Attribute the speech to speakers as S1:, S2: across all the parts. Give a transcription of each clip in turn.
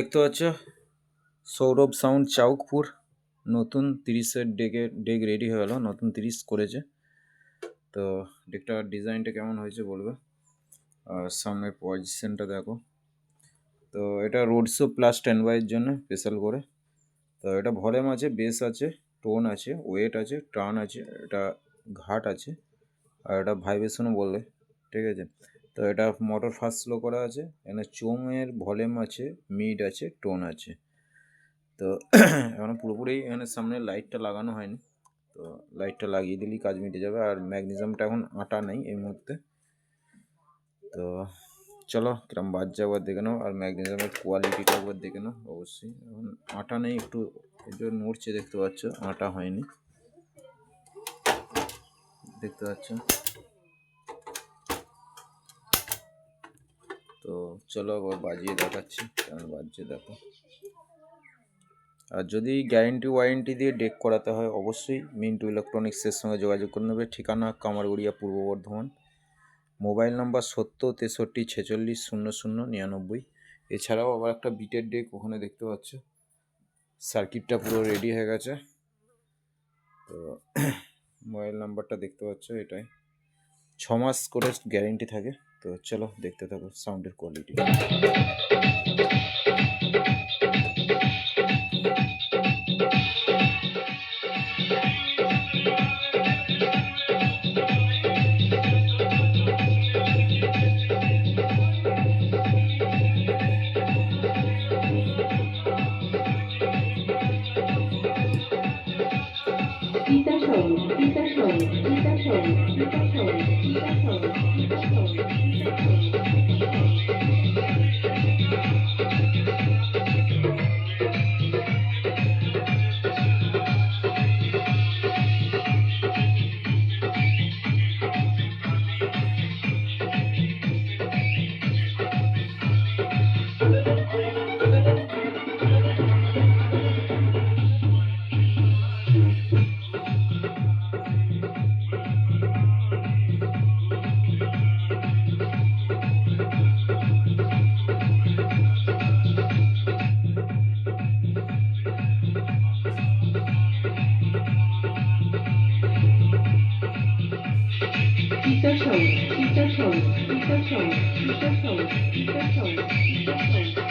S1: দেখতে পাচ্ছ? সৌরভ সাউন্ড চাউকপুর। নতুন তিরিশের ডেকে, ডেক রেডি হয়ে গেল, নতুন তিরিশ করেছে। তো ডেকটার ডিজাইনটা কেমন হয়েছে বলবে? আর সামনের পজিশনটা দেখো। তো এটা রোড শো প্লাস টেন বাইয়ের জন্য স্পেশাল করে। তো এটা ভলিউম আছে বেস আছে টোন আছে ওয়েট আছে টার্ন আছে, এটা ঘাট আছে, আর এটা ভাইব্রেশনও বললে ঠিক আছে? তো এটা মোটর ফার্স্ট স্লো করা আছে, এখানে চোঙের ভলিউম আছে মিড আছে টোন আছে। তো এখনও পুরোপুরি এখানে সামনে লাইটটা লাগানো হয়নি। তো লাইটটা লাগিয়ে দিলেই কাজ মিটে যাবে, আর ম্যাগনেজিয়ামটা এখন আটা নেই এই মুহূর্তে। তো চলো, কিরম বাজছে একবার দেখে নাও, আর ম্যাগনেজিয়ামের কোয়ালিটিটা একবার দেখে নাও, অবশ্যই। এখন আটা নেই, একটু যে নড়ছে, দেখতে পাচ্ছ, আটা হয়নি। দেখতে পাচ্ছ? তো চলো আবার বাজিয়ে দেখাচ্ছি, কেমন বাজছে দেখো। আর যদি গ্যারেন্টি ওয়ারেন্টি দিয়ে ডেক করাতে হয়, অবশ্যই মিন্টু ইলেকট্রনিক্সের সঙ্গে যোগাযোগ করে নেবে। ঠিকানা কামারগুড়িয়া, পূর্ব বর্ধমান। মোবাইল নাম্বার সত্তর, তেষট্টি, ছেচল্লিশ, শূন্য শূন্য, নিরানব্বই। এছাড়াও আবার একটা বিটের ডেক ওখানে দেখতে পাচ্ছ। সার্কিটটা পুরো রেডি হয়ে গেছে। তো মোবাইল নাম্বারটা দেখতে পাচ্ছ এটাই। ছ মাস করে গ্যারেন্টি থাকে। তো চলো দেখতে থাকো সাউন্ডের কোয়ালিটি
S2: Tita Show, 第三首第三首第三首第三首第三首第
S1: 三首。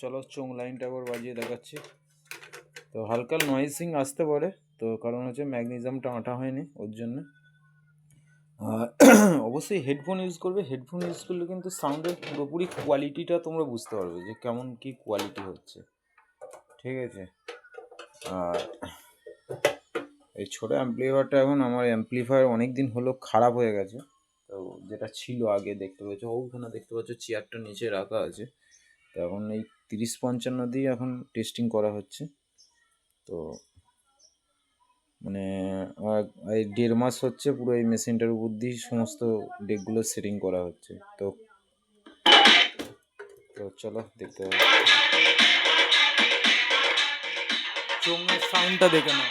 S1: চলো চোং লাইনটা একবার বাজিয়ে দেখাচ্ছি। তো হালকা নয়েসিং আসতে পারে, তো কারণ হচ্ছে ম্যাগনেজিয়ামটা আটা হয়নি, ওর জন্য। অবশ্যই হেডফোন ইউজ করবে। হেডফোন ইউজ করলে কিন্তু সাউন্ডের পুরোপুরি কোয়ালিটিটা তোমরা বুঝতে পারবে যে কেমন কি কোয়ালিটি হচ্ছে। ঠিক আছে? আর এই ছোটো অ্যাম্পলিফায়ারটা এখন আমার অ্যাম্পলিফায়ার অনেক দিন হলো খারাপ হয়ে গেছে। তো যেটা ছিল আগে দেখতে পাচ্ছ ওখানে দেখতে পাচ্ছ চেয়ারটা নিচে রাখা আছে। তো এখন এই তিরিশ পঞ্চান্ন দিয়ে এখন টেস্টিং করা হচ্ছে। তো মানে এই দেড় মাস হচ্ছে পুরো এই মেশিনটার উপর দিয়েই সমস্ত ডেকগুলো সেটিং করা হচ্ছে। তো তো চলো দেখতে হবে। চোঙের সাউন্ডটা দেখে নাও।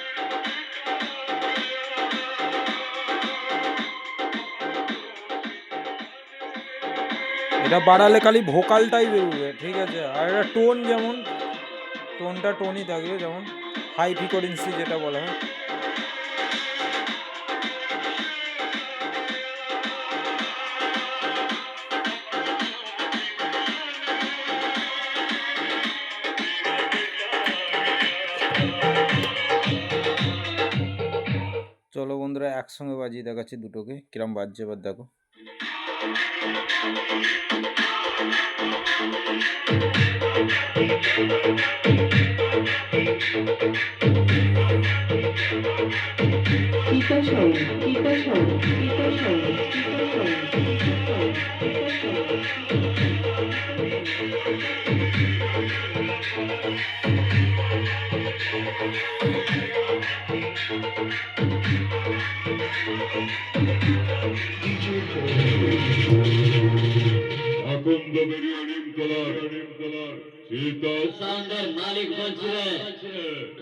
S1: এটা বাড়ালে খালি ভোকালটাই বেরোবে, ঠিক আছে? আর এটা টোন যেমন, টোনটা টোনই থাকবে যেমন হাই ফ্রিকোয়েন্সি যেটা বলা, হয়? চলো বন্ধুরা, একসঙ্গে বাজিয়ে দেখাচ্ছি দুটোকে, কিরম বাজছে এবার দেখো।
S3: DJ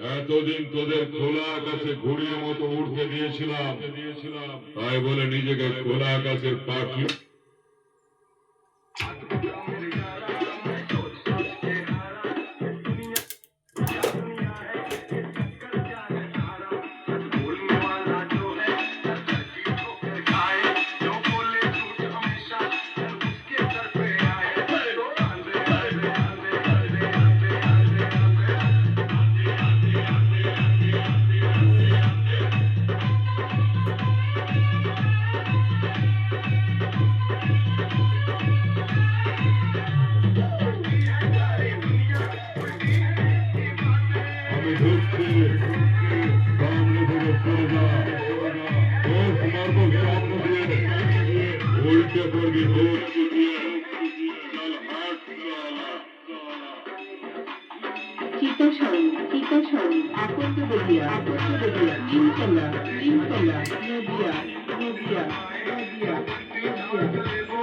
S4: এতদিন তোদের খোলা আকাশে ঘুরিয়ে মতো উঠতে দিয়েছিলাম। দিয়েছিলাম। তাই বলে নিজেকে খোলা আকাশের পাখি
S2: Show, আকন্দ বেরিয়া, আকন্দ বেরিয়া, নিমতলা, নিমতলা, নদিয়া, নদিয়া, নদিয়া, নদিয়া, নদিয়া,